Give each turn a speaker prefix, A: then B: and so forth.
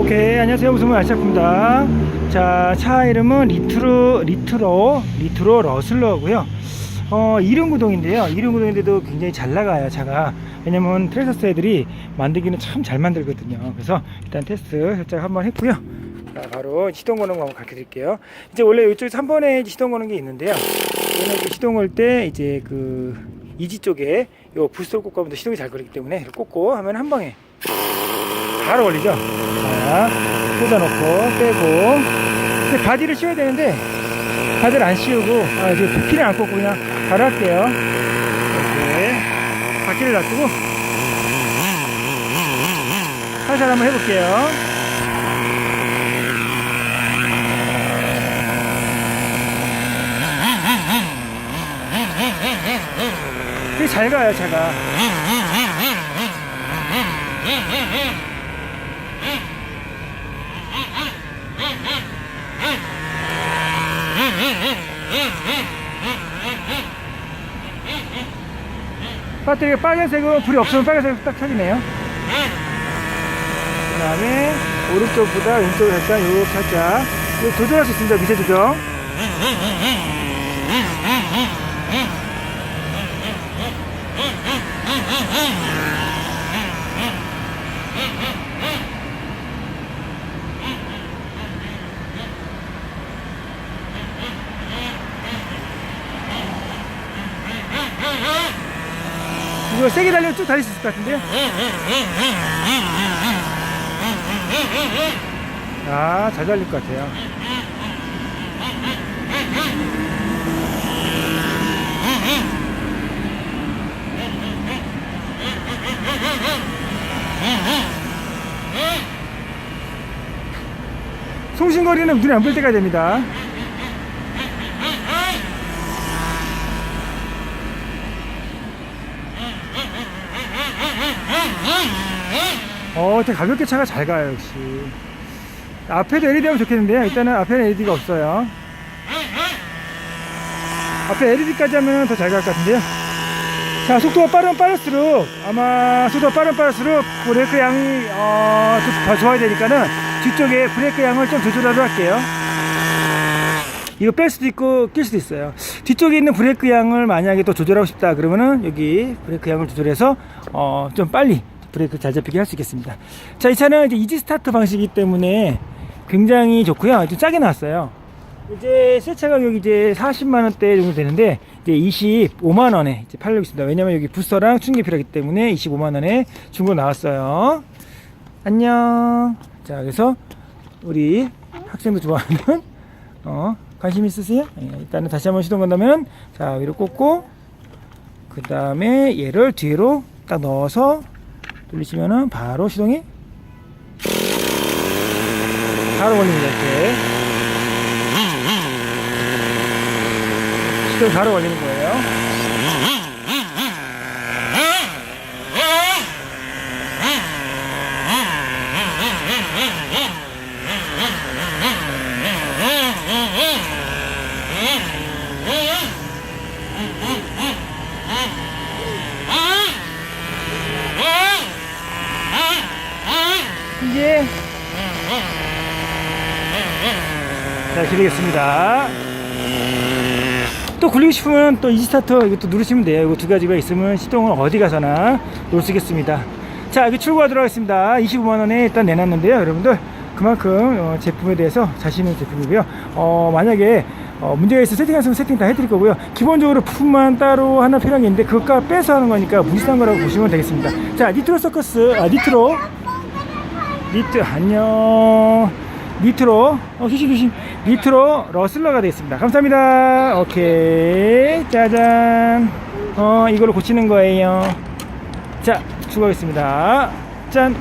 A: 오케이 안녕하세요. 무승문 알차입니다. 자 차 이름은 리트로 리트로 리트로 러슬러고요. 어 이륜구동인데요. 이륜구동인데도 굉장히 잘 나가요 차가. 왜냐면 트레서스 애들이 만들기는 참 잘 만들거든요. 그래서 일단 테스트 살짝 한번 했고요. 자 바로 시동 거는 거 한번 가르쳐 드릴게요. 이제 원래 이쪽에서 한 번에 시동 거는 게 있는데요. 그 시동 걸 때 이제 그 이지 쪽에 요 부스를 꽂고 하면 더 시동이 잘 걸리기 때문에 꽂고 하면 한 방에 바로 걸리죠. 자, 꽂아놓고 빼고. 근데 바디를 씌워야 되는데 바디를 안 씌우고 아, 이제 부피를 안 꽂고 그냥 바로 할게요. 이렇게 바퀴를 놔두고 살살 한번 해볼게요. 잘 가요, 차가. 배터리가 빨간색은 불이 없으면 빨간색 딱 켜지네요. 그 다음에 오른쪽보다 왼쪽으로 살짝, 요 살짝. 조절할 수 있습니다. 밑에 조정. 이거 세게 달리면 쭉 달릴 수 있을 것 같은데요? 아, 잘 달릴 것 같아요. 송신거리는 눈에 안 보일 때까지 됩니다. 어, 되게 가볍게 차가 잘 가요, 역시. 앞에도 LED 하면 좋겠는데요. 일단은 앞에는 LED가 없어요. 앞에 LED까지 하면 더 잘 갈 것 같은데요. 자, 속도가 빠르면 빠를수록, 아마 속도가 빠르면 빠를수록 브레이크 양이, 어, 좀더 좋아야 되니까는 뒤쪽에 브레이크 양을 좀 조절하도록 할게요. 이거 뺄 수도 있고 낄 수도 있어요. 뒤쪽에 있는 브레이크 양을 만약에 또 조절하고 싶다 그러면은 여기 브레이크 양을 조절해서 어, 좀 빨리 브레이크 잘 잡히게 할 수 있겠습니다. 자, 이 차는 이제 이지 스타트 방식이기 때문에 굉장히 좋고요. 좀 싸게 나왔어요. 이제 새차 가격이 이제 40만 원대 정도 되는데 이제 25만 원에 이제 팔려고 있습니다. 왜냐면 여기 부서랑 충전기 필요하기 때문에 25만 원에 중고 나왔어요. 안녕. 자, 그래서 우리 학생도 좋아하는 어, 관심 있으세요? 예, 일단은 다시 한번 시동 건다면 자, 위로 꽂고 그 다음에 얘를 뒤로 딱 넣어서 돌리시면은 바로 시동이 바로 걸립니다 이렇게. 시동이 바로 걸리는 거예요 자 기르겠습니다. 또 굴리고 싶으면 또 이지스타터 이것도 누르시면 돼요. 이거 두 가지가 있으면 시동을 어디 가서나 놓을 수 있겠습니다. 자 여기 출고하도록 하겠습니다. 25만원에 일단 내놨는데요 여러분들. 그만큼 어, 제품에 대해서 자신 있는 제품이고요. 어, 만약에 어, 문제가 있어 세팅하시면 세팅 다 해드릴 거고요. 기본적으로 부품만 따로 하나 필요한 게 있는데 그것과 빼서 하는 거니까 무리한 거라고 보시면 되겠습니다. 자 니트로 서커스 아 니트로 니트 안녕. 니트로 어 조심 조심. 니트로 러슬러가 되겠습니다. 감사합니다. 오케이. 짜잔. 어 이걸로 고치는 거예요. 자 수고하겠습니다. 짠